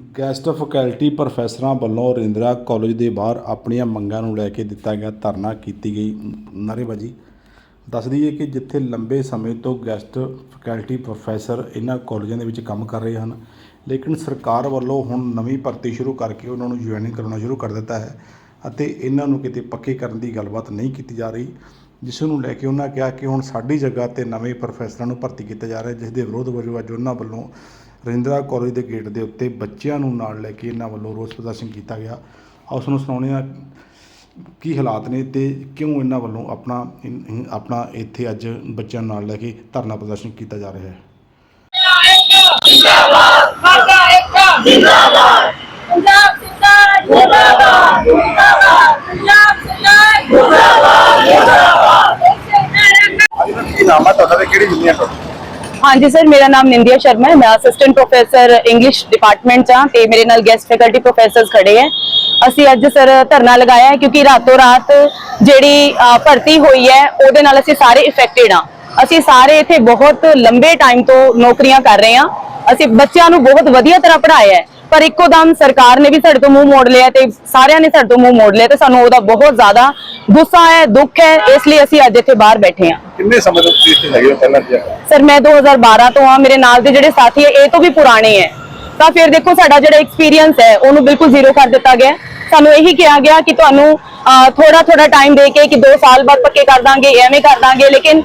Guest faculty ਪ੍ਰੋਫੈਸਰਾਂ ਵੱਲੋਂ ਰਿੰਦਰਾ college ਦੇ ਬਾਹਰ ਆਪਣੀਆਂ ਮੰਗਾਂ ਨੂੰ ਲੈ ਕੇ ਦਿੱਤਾ ਗਿਆ ਧਰਨਾ ਕੀਤੀ ਗਈ। ਨਾਅਰੇਬਾਜ਼ੀ ਦੱਸ ਦਈਏ ਕਿ ਜਿੱਥੇ ਲੰਬੇ ਸਮੇਂ ਤੋਂ ਗੈਸਟ ਫੈਕਲਟੀ ਪ੍ਰੋਫੈਸਰ ਇਹਨਾਂ ਕਾਲਜਾਂ ਦੇ ਵਿੱਚ ਕੰਮ ਕਰ ਰਹੇ ਹਨ, ਲੇਕਿਨ ਸਰਕਾਰ ਵੱਲੋਂ ਹੁਣ ਨਵੀਂ ਭਰਤੀ ਸ਼ੁਰੂ ਕਰਕੇ ਉਹਨਾਂ ਨੂੰ ਜੁਆਇਨਿੰਗ ਕਰਾਉਣਾ ਸ਼ੁਰੂ ਕਰ ਦਿੱਤਾ ਹੈ ਅਤੇ ਇਹਨਾਂ ਨੂੰ ਕਿਤੇ ਪੱਕੇ ਕਰਨ ਦੀ ਗੱਲਬਾਤ ਨਹੀਂ ਕੀਤੀ ਜਾ ਰਹੀ, ਜਿਸ ਨੂੰ ਲੈ ਕੇ ਉਹਨਾਂ ਕਿਹਾ ਕਿ ਹੁਣ ਸਾਡੀ ਜਗ੍ਹਾ ਤੇ ਨਵੇਂ ਪ੍ਰੋਫੈਸਰਾਂ ਨੂੰ ਭਰਤੀ ਕੀਤਾ ਜਾ ਰਿਹਾ ਜਿਸ ਦੇ ਵਿਰੋਧ ਵਜੋਂ ਅੱਜ ਉਹਨਾਂ ਵੱਲੋਂ ਰਜਿੰਦਰਾ ਕਾਲਜ ਦੇ ਗੇਟ ਦੇ ਉੱਤੇ ਬੱਚਿਆਂ ਨੂੰ ਨਾਲ ਲੈ ਕੇ ਇਹਨਾਂ ਵੱਲੋਂ ਰੋਸ ਪ੍ਰਦਰਸ਼ਨ ਕੀਤਾ ਗਿਆ। ਆਓ ਉਸ ਨੂੰ ਸੁਣਾਉਂਦੇ ਹਾਂ ਕੀ ਹਾਲਾਤ ਨੇ ਤੇ ਕਿਉਂ ਇਹਨਾਂ ਵੱਲੋਂ ਆਪਣਾ ਆਪਣਾ ਇੱਥੇ ਅੱਜ ਬੱਚਿਆਂ ਨੂੰ ਨਾਲ ਲੈ ਕੇ ਧਰਨਾ ਪ੍ਰਦਰਸ਼ਨ ਕੀਤਾ ਜਾ ਰਿਹਾ ਹੈ। ਸਾਡਾ ਏਕਾ ਜਿੰਦਾਬਾਦ ਪੰਜਾਬ ਸਰਕਾਰ ਜਿੰਦਾਬਾਦ ਜਿੰਦਾਬਾਦ ਪੰਜਾਬ ਸਰਕਾਰ ਜਿੰਦਾਬਾਦ ਜਿੰਦਾਬਾਦ ਕੀ ਨਾਮ ਹੈ ਤੁਹਾਡਾ ਤੇ ਕਿਹੜੀ ਯੂਨੀਅਨ ਤੋਂ ਹਾਂਜੀ ਸਰ ਮੇਰਾ ਨਾਮ ਨਿੰਦਿਆ ਸ਼ਰਮਾ ਹੈ। ਮੈਂ ਅਸਿਸਟੈਂਟ ਪ੍ਰੋਫੈਸਰ ਇੰਗਲਿਸ਼ ਡਿਪਾਰਟਮੈਂਟ ਚ ਹਾਂ ਤੇ ਮੇਰੇ ਨਾਲ ਗੈਸਟ ਫੈਕਲਟੀ ਪ੍ਰੋਫੈਸਰਸ ਖੜੇ ਹੈ। ਅਸੀਂ ਅੱਜ ਸਰ ਧਰਨਾ ਲਗਾਇਆ ਹੈ ਕਿਉਂਕਿ ਰਾਤੋਂ ਰਾਤ ਜਿਹੜੀ ਅ, ਭਰਤੀ ਹੋਈ ਹੈ ਉਹਦੇ ਨਾਲ ਅਸੀਂ ਸਾਰੇ ਇਫੈਕਟਡ ਹਾਂ। ਅਸੀਂ ਸਾਰੇ ਇੱਥੇ ਬਹੁਤ ਲੰਬੇ ਟਾਈਮ ਤੋਂ ਨੌਕਰੀਆਂ ਕਰ ਰਹੇ ਹਾਂ। ਅਸੀਂ ਬੱਚਿਆਂ ਨੂੰ ਬਹੁਤ ਵਧੀਆ ਤਰ੍ਹਾਂ ਪੜ੍ਹਾਇਆ ਹੈ। ਪਰ ਇੱਕੋ ਦਮ ਸਰਕਾਰ ਨੇ ਵੀ ਸਾਡੇ ਤੋਂ ਮੂੰਹ ਮੋੜ ਲਿਆ ਤੇ ਸਾਰਿਆਂ ਨੇ ਸਾਡੇ ਤੋਂ ਮੂੰਹ ਮੋੜ ਲਿਆ ਤੇ ਸਾਨੂੰ ਉਹਦਾ ਬਹੁਤ ਜ਼ਿਆਦਾ ਗੁੱਸਾ ਹੈ ਦੁੱਖ ਹੈ ਇਸ ਲਈ ਅਸੀਂ ਅੱਜ ਇੱਥੇ ਬਾਹਰ ਬੈਠੇ ਹਾਂ। ਕਿੰਨੇ ਸਮੇਂ ਤੋਂ ਤੁਸੀਂ ਇੱਥੇ ਹੈਗੇ ਹੋ ਪਹਿਲਾਂ ਸਰ ਮੈਂ 2012 ਤੋਂ ਆ ਮੇਰੇ ਨਾਲ ਦੇ ਜਿਹੜੇ ਸਾਥੀ ਹੈ ਇਹ ਤੋਂ ਵੀ ਪੁਰਾਣੇ ਹੈ। ਤਾਂ ਫਿਰ ਦੇਖੋ ਸਾਡਾ ਜਿਹੜਾ ਐਕਸਪੀਰੀਅੰਸ ਹੈ ਉਹਨੂੰ ਬਿਲਕੁਲ ਜ਼ੀਰੋ ਕਰ ਦਿੱਤਾ ਗਿਆ। ਸਾਨੂੰ ਇਹੀ ਕਿਹਾ ਗਿਆ ਕਿ ਤੁਹਾਨੂੰ ਥੋੜਾ ਥੋੜਾ ਟਾਈਮ ਦੇ ਕੇ ਕਿ 2 ਸਾਲ ਬਾਅਦ ਪੱਕੇ ਕਰ ਦਾਂਗੇ, ਐਵੇਂ ਕਰ ਦਾਂਗੇ। ਲੇਕਿਨ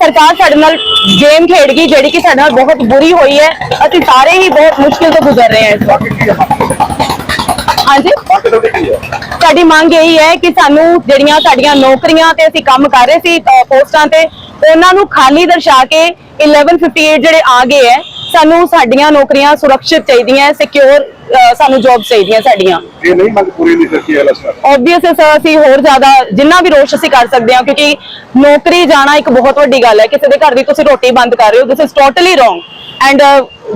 ਸਰਕਾਰ ਸਾਡੇ ਨਾਲ ਗੇਮ ਖੇਡ ਗਈ ਜਿਹੜੀ ਕਿ ਸਾਡੇ ਨਾਲ ਬਹੁਤ ਬੁਰੀ ਹੋਈ ਹੈ। ਅਸੀਂ ਸਾਰੇ ਹੀ ਬਹੁਤ ਮੁਸ਼ਕਿਲ ਤੋਂ ਗੁਜ਼ਰ ਰਹੇ ਹਾਂ ਇਸ ਵਕਤ। ਹਾਂਜੀ? ਸਾਡੀ ਮੰਗ ਇਹੀ ਹੈ ਕਿ ਸਾਨੂੰ ਜਿਹੜੀਆਂ ਸਾਡੀਆਂ ਨੌਕਰੀਆਂ ਤੇ ਅਸੀਂ ਕੰਮ ਕਰ ਰਹੇ ਸੀ ਪੋਸਟਾਂ ਤੇ, ਉਹਨਾਂ ਨੂੰ ਖਾਲੀ ਦਰਸਾ ਕੇ 1158 ਜਿਹੜੇ ਆ ਗਏ ਹੈ ਸਾਨੂੰ ਸਾਡੀਆਂ ਨੌਕਰੀਆਂ ਸੁਰੱਖਿਅਤ ਚਾਹੀਦੀਆਂ ਸਿਕਿਉਰ ਸਾਨੂੰ ਜੌਬ ਚਾਹੀਦੀਆਂ ਸਾਡੀਆਂ। ਇਹ ਨਹੀਂ ਮੰਗ ਪੂਰੀ ਨਹੀਂ ਕੀਤੀ ਹੈ ਲਸਰ ਆਬਵੀਅਸ ਅਸੀਂ ਹੋਰ ਜ਼ਿਆਦਾ ਜਿੰਨਾ ਵੀ ਰੋਸ਼ ਅਸੀਂ ਕਰ ਸਕਦੇ ਹਾਂ ਕਿਉਂਕਿ ਨੌਕਰੀ ਜਾਣਾ ਇੱਕ ਬਹੁਤ ਵੱਡੀ ਗੱਲ ਹੈ। ਕਿਸੇ ਦੇ ਘਰ ਦੀ ਤੁਸੀਂ ਰੋਟੀ ਬੰਦ ਕਰ ਰਹੇ ਹੋ this is totally wrong and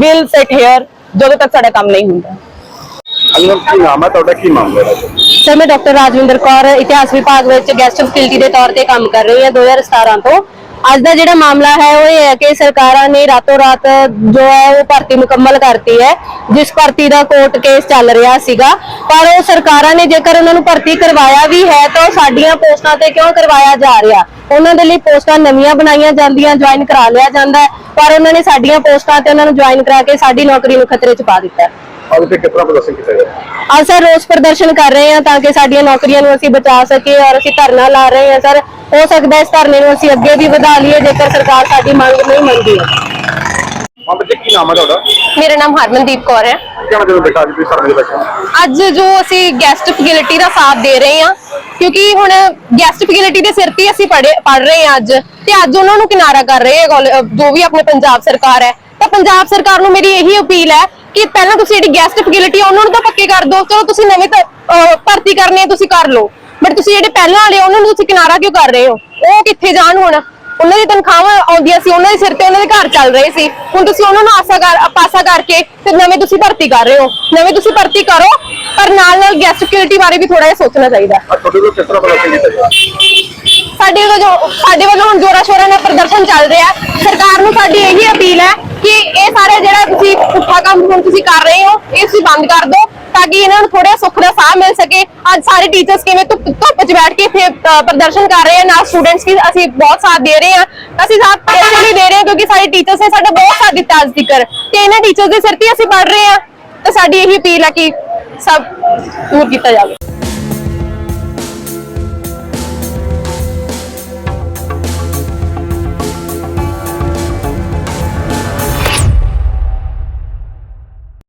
will sit here ਜਦੋਂ ਤੱਕ ਸਾਡਾ ਕੰਮ ਨਹੀਂ ਹੁੰਦਾ। ਅਨੁਰ ਕੀ ਨਾਮ ਹੈ ਤੁਹਾਡਾ? ਕੀ ਮਾਮਲਾ ਹੈ? ਸਰ ਮੈਂ ਡਾਕਟਰ ਰਾਜਵਿੰਦਰ ਕੌਰ ਇਤਿਹਾਸ ਵਿਭਾਗ ਵਿੱਚ ਗੈਸਟ ਫੈਕਲਟੀ ਦੇ ਤੌਰ ਤੇ ਕੰਮ ਕਰ ਰਹੀ ਹਾਂ 2017 ਤੋਂ। ਅੱਜ ਦਾ ਜਿਹੜਾ ਮਾਮਲਾ ਹੈ ਉਹ ਇਹ ਹੈ ਕਿ ਸਰਕਾਰਾਂ ਨੇ ਰਾਤੋਂ ਰਾਤ ਜੋ ਹੈ ਉਹ ਭਰਤੀ ਮੁਕੰਮਲ ਕਰਤੀ ਹੈ ਜਿਸ ਭਰਤੀ ਦਾ ਕੋਰਟ ਕੇਸ ਚੱਲ ਰਿਹਾ ਸੀਗਾ। ਪਰ ਉਹ ਸਰਕਾਰਾਂ ਨੇ ਜੇਕਰ ਉਹਨਾਂ ਨੂੰ ਭਰਤੀ ਕਰਵਾਇਆ ਵੀ ਹੈ ਤਾਂ ਉਹ ਸਾਡੀਆਂ ਪੋਸਟਾਂ ਤੇ ਕਿਉਂ ਕਰਵਾਇਆ ਜਾ ਰਿਹਾ? ਉਹਨਾਂ ਦੇ ਲਈ ਪੋਸਟਾਂ ਨਵੀਆਂ ਬਣਾਈਆਂ ਜਾਂਦੀਆਂ ਜੁਆਇਨ ਕਰਾ ਲਿਆ ਜਾਂਦਾ ਪਰ ਉਹਨਾਂ ਨੇ ਸਾਡੀਆਂ ਪੋਸਟਾਂ ਤੇ ਉਹਨਾਂ ਨੂੰ ਜੁਆਇਨ ਕਰਾ ਕੇ ਸਾਡੀ ਨੌਕਰੀ ਨੂੰ ਖਤਰੇ 'ਚ ਪਾ ਦਿੱਤਾ ਹੈ। ਅੱਜ ਤੇ ਕਿਤਨਾ ਪ੍ਰਦਰਸ਼ਨ ਕੀਤਾ ਗਿਆ ਅੱਜ ਸਰ ਰੋਸ ਪ੍ਰਦਰਸ਼ਨ ਕਰ ਰਹੇ ਹਾਂ ਤਾਂ ਕਿ ਸਾਡੀਆਂ ਨੌਕਰੀਆਂ ਨੂੰ ਅਸੀਂ ਬਚਾ ਸਕੀਏ ਔਰ ਅਸੀਂ ਧਰਨਾ ਲਾ ਰਹੇ ਹਾਂ। ਸਰ ਹੋ ਸਕਦਾ ਇਸ ਧਰਨੇ ਨੂੰ ਅਸੀਂ ਅੱਗੇ ਵੀ ਵਧਾ ਲਈਏ ਜੇਕਰ ਸਰਕਾਰ ਸਾਡੀ ਮੰਗ ਨਹੀਂ ਮੰਨਦੀ ਹੈ। ਮਾਮਲੇ ਤੇ ਕੀ ਨਾਮ ਹੈ ਤੁਹਾਡਾ? ਮੇਰਾ ਨਾਮ ਹਰਮਨਦੀਪ ਕੌਰ ਹੈ। ਸਰਵੇ ਬੈਠੇ ਅੱਜ ਜੋ ਅਸੀਂ ਗੈਸਟ ਫੈਸਿਲਿਟੀ ਦਾ ਸਾਥ ਦੇ ਰਹੇ ਹਾਂ ਕਿਉਂਕਿ ਹੁਣ ਗੈਸਟ ਫੈਸਿਲਿਟੀ ਦੇ ਸਿਰ ਤੇ ਅਸੀਂ ਪੜ੍ਹੇ ਪੜ ਰਹੇ ਹਾਂ ਅੱਜ ਤੇ ਅੱਜ ਉਹਨਾਂ ਨੂੰ ਕਿਨਾਰਾ ਕਰ ਰਹੇ ਹੈ ਜੋ ਵੀ ਆਪਣੇ ਪੰਜਾਬ ਸਰਕਾਰ ਹੈ। ਤਾਂ ਪੰਜਾਬ ਸਰਕਾਰ ਨੂੰ ਮੇਰੀ ਇਹੀ ਅਪੀਲ ਹੈ ਕਿ ਪਹਿਲਾਂ ਤੁਸੀਂ ਜਿਹੜੀ ਗੈਸਟ ਫੈਸਿਲਿਟੀ ਉਹਨਾਂ ਨੂੰ ਤਾਂ ਪੱਕੇ ਕਰ ਦਿਓ। ਚਲੋ ਤੁਸੀਂ ਨਵੇਂ ਭਰਤੀ ਕਰਨੀ ਹੈ ਤੁਸੀਂ ਕਰ ਲਓ। ਬਟ ਤੁਸੀਂ ਜਿਹੜੇ ਪਹਿਲਾਂ ਵਾਲੇ ਉਹਨਾਂ ਨੂੰ ਤੁਸੀਂ ਕਿਨਾਰਾ ਕਿਉਂ ਕਰ ਰਹੇ ਹੋ? ਉਹ ਕਿੱਥੇ ਜਾਣ ਹੁਣ? ਉਹਨਾਂ ਦੀ ਤਨਖਾਹਾਂ ਆਉਂਦੀਆਂ ਸੀ ਉਹਨਾਂ ਦੇ ਸਿਰ ਤੇ ਉਹਨਾਂ ਦੇ ਘਰ ਚੱਲ ਰਹੇ ਸੀ। ਹੁਣ ਤੁਸੀਂ ਉਹਨਾਂ ਨੂੰ ਆਸਾ ਕਰ ਪਾਸਾ ਕਰਕੇ ਫਿਰ ਨਵੇਂ ਤੁਸੀਂ ਭਰਤੀ ਕਰ ਰਹੇ ਹੋ। ਨਵੇਂ ਤੁਸੀਂ ਭਰਤੀ ਕਰੋ ਪਰ ਨਾਲ ਨਾਲ ਗੈਸਟ ਸਿਕਿਉਰਿਟੀ ਬਾਰੇ ਵੀ ਥੋੜਾ ਜਿਹਾ ਸੋਚਣਾ ਚਾਹੀਦਾ। ਤੁਹਾਡੇ ਕੋਲ ਕਿਤਨਾ ਪ੍ਰਦਰਸ਼ਨ ਕੀਤਾ ਗਿਆ ਸਾਡੇ ਵੱਲੋਂ ਜੋ ਸਾਡੇ ਵੱਲੋਂ ਹੁਣ ਜੋਰਾ ਸ਼ੋਰਾ ਨਾਲ ਪ੍ਰਦਰਸ਼ਨ ਚੱਲ ਰਿਹਾ। ਸਰਕਾਰ ਨੂੰ ਸਾਡੀ ਇਹੀ ਅਪੀਲ ਹੈ ਕਿ ਇਹ ਸਾਰੇ ਜਿਹੜਾ ਤੁਸੀਂ ਪੁੱਠਾ ਕੰਮ ਹੁਣ ਤੁਸੀਂ ਕਰ ਰਹੇ ਹੋ ਇਹ ਤੁਸੀਂ ਬੰਦ ਕਰ ਦਿਓ। ਤਾਂ ਕਿ ਇਹਨਾਂ ਨੂੰ ਥੋੜਾ ਸੁੱਖ ਦਾ ਸਾਹ ਮਿਲ ਸਕੇ। ਅੱਜ ਸਾਰੇ ਟੀਚਰਸ ਕਿਵੇਂ ਧੁੱਪ ਧੁੱਪ 'ਚ ਬੈਠ ਕੇ ਪ੍ਰਦਰਸ਼ਨ ਕਰ ਰਹੇ ਹਨ ਨਾਲ ਸਟੂਡੈਂਟਸ ਵੀ ਅਸੀਂ ਬਹੁਤ ਸਾਥ ਦੇ ਰਹੇ ਹਾਂ ਅਸੀਂ ਸਾਥ ਇਸੇ ਲਈ ਦੇ ਰਹੇ ਹਾਂ ਕਿਉਂਕਿ ਸਾਡੇ ਟੀਚਰਸ ਨੇ ਸਾਡਾ ਬਹੁਤ ਸਾਥ ਦਿੱਤਾ ਅੱਜ ਤੱਕ ਤੇ ਇਹਨਾਂ ਟੀਚਰਸ ਦੇ ਸਿਰ ਤੇ ਅਸੀਂ ਪੜ ਰਹੇ ਹਾਂ ਤਾਂ ਸਾਡੀ ਇਹੀ ਅਪੀਲ ਹੈ ਕਿ ਸਭ ਦੂਰ ਕੀਤਾ ਜਾਵੇ।